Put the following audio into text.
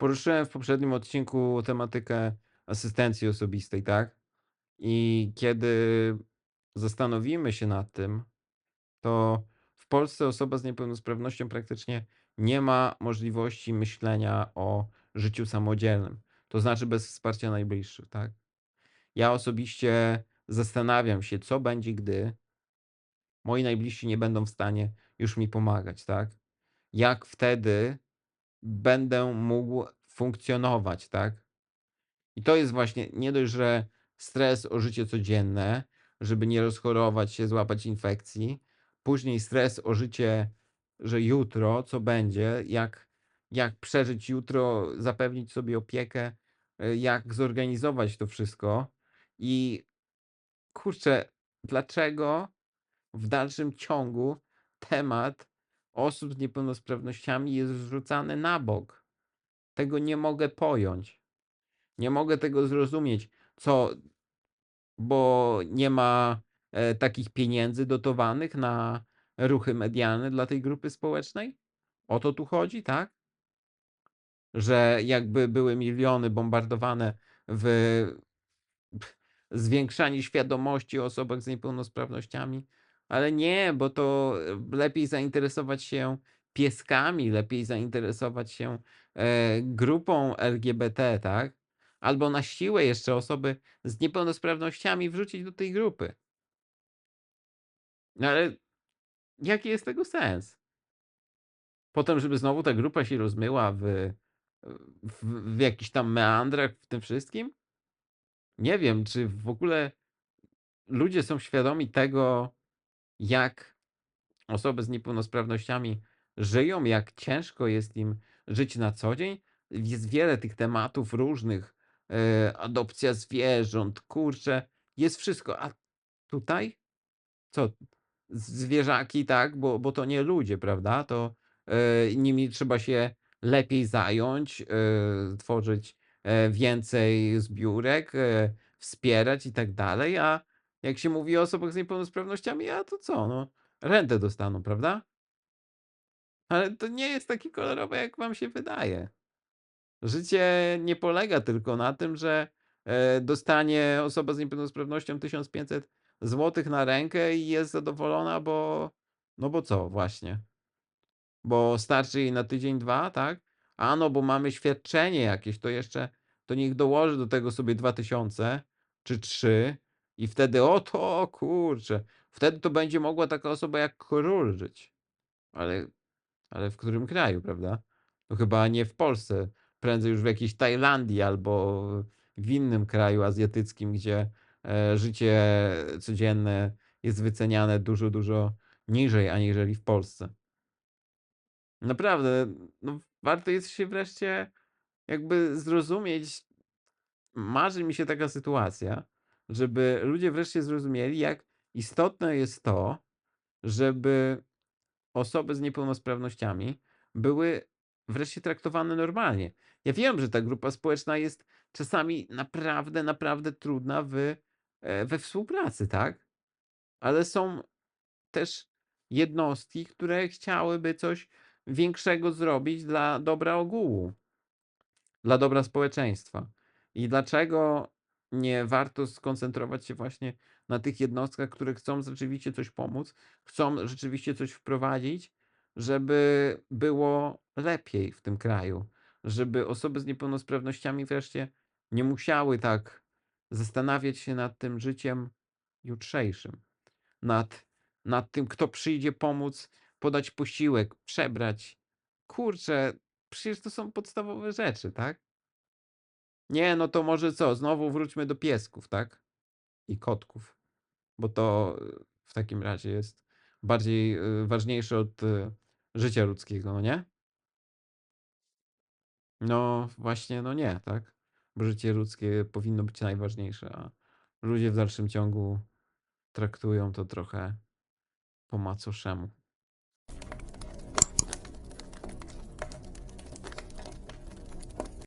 Poruszyłem w poprzednim odcinku tematykę asystencji osobistej, tak? I kiedy zastanowimy się nad tym, to w Polsce osoba z niepełnosprawnością praktycznie nie ma możliwości myślenia o życiu samodzielnym. To znaczy bez wsparcia najbliższych, tak? Ja osobiście zastanawiam się, co będzie, gdy moi najbliżsi nie będą w stanie już mi pomagać, tak? Jak wtedy będę mógł funkcjonować, tak? I to jest właśnie nie dość, że stres o życie codzienne, żeby nie rozchorować się, złapać infekcji, później stres o życie, że jutro co będzie, jak, jak przeżyć jutro, zapewnić sobie opiekę, y, jak zorganizować to wszystko. I kurczę, dlaczego w dalszym ciągu temat osób z niepełnosprawnościami jest zrzucany na bok? Tego nie mogę pojąć. Nie mogę tego zrozumieć. Co, bo nie ma e, takich pieniędzy dotowanych na ruchy medialne dla tej grupy społecznej? O to tu chodzi, tak? Że jakby były miliony bombardowane w zwiększanie świadomości o osobach z niepełnosprawnościami, ale nie, bo to lepiej zainteresować się pieskami, lepiej zainteresować się e, grupą LGBT, tak? Albo na siłę jeszcze osoby z niepełnosprawnościami wrzucić do tej grupy. No ale jaki jest tego sens? Potem, żeby znowu ta grupa się rozmyła w, w, w jakichś tam meandrach w tym wszystkim? Nie wiem, czy w ogóle ludzie są świadomi tego, jak osoby z niepełnosprawnościami żyją, jak ciężko jest im żyć na co dzień. Jest wiele tych tematów różnych. e, adopcja zwierząt, kurczę, jest wszystko. A tutaj co? Zwierzaki, tak, bo, bo to nie ludzie, prawda? To e, nimi trzeba się lepiej zająć, e, tworzyć e, więcej zbiórek, wspierać i tak dalej. A jak się mówi o osobach z niepełnosprawnościami, a to co? No, rentę dostaną, prawda? Ale to nie jest takie kolorowe, jak wam się wydaje. Życie nie polega tylko na tym, że e, dostanie osoba z niepełnosprawnością 1500 złotych na rękę i jest zadowolona, bo no bo co właśnie? Bo starczy jej na tydzień, 2, tak? A no, bo mamy świadczenie jakieś, to jeszcze to niech dołoży do tego sobie 2000 czy 3 i wtedy o to kurczę, wtedy to będzie mogła taka osoba jak król żyć. Ale ale w którym kraju, prawda? No chyba nie w Polsce, prędzej już w jakiejś Tajlandii albo w innym kraju azjatyckim, gdzie e, życie codzienne jest wyceniane dużo, dużo niżej aniżeli w Polsce. Naprawdę, no warto jest się wreszcie jakby zrozumieć. Marzy mi się taka sytuacja, żeby ludzie wreszcie zrozumieli, jak istotne jest to, żeby osoby z niepełnosprawnościami były wreszcie traktowane normalnie. Ja wiem, że ta grupa społeczna jest czasami naprawdę, naprawdę trudna w, e, we współpracy, tak? Ale są też jednostki, które chciałyby coś większego zrobić dla dobra ogółu, dla dobra społeczeństwa. I dlaczego nie warto skoncentrować się właśnie na tych jednostkach, które chcą rzeczywiście coś pomóc, chcą rzeczywiście coś wprowadzić, żeby było lepiej w tym kraju, żeby osoby z niepełnosprawnościami wreszcie nie musiały tak zastanawiać się nad tym życiem jutrzejszym, nad, nad tym, kto przyjdzie pomóc, podać posiłek, przebrać. Kurczę, przecież to są podstawowe rzeczy, tak? Nie, no to może co? Znowu wróćmy do piesków, tak? I kotków, bo to y, w takim razie jest bardziej y, ważniejsze od y, życia ludzkiego, no nie? No właśnie, no nie, tak? Bo życie ludzkie powinno być najważniejsze, a ludzie w dalszym ciągu traktują to trochę po macoszemu.